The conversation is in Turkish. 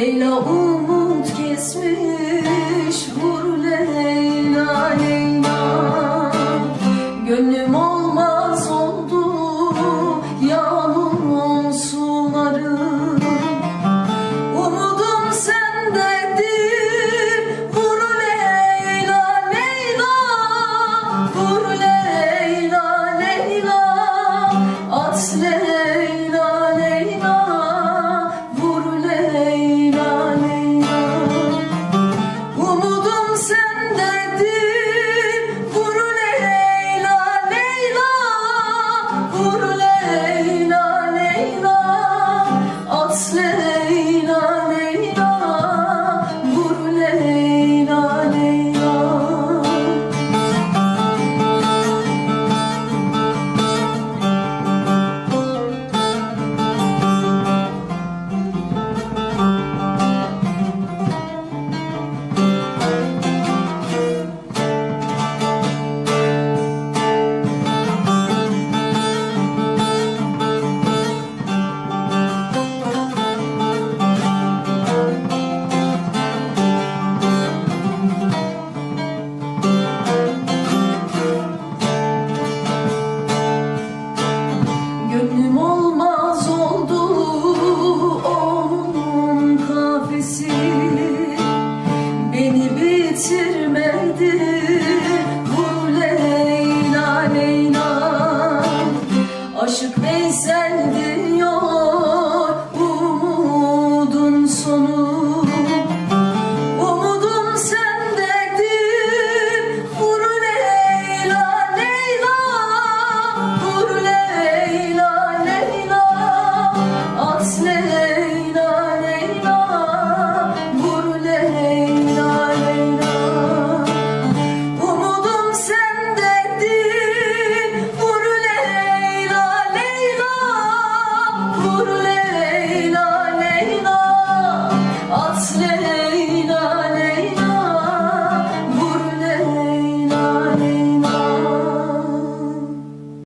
Leyla umut kesmiş vur Leyla Leyla. Gönlüm olmaz oldu yağmurun suları Umudum sendedir Oh. Aşık Veysel'dir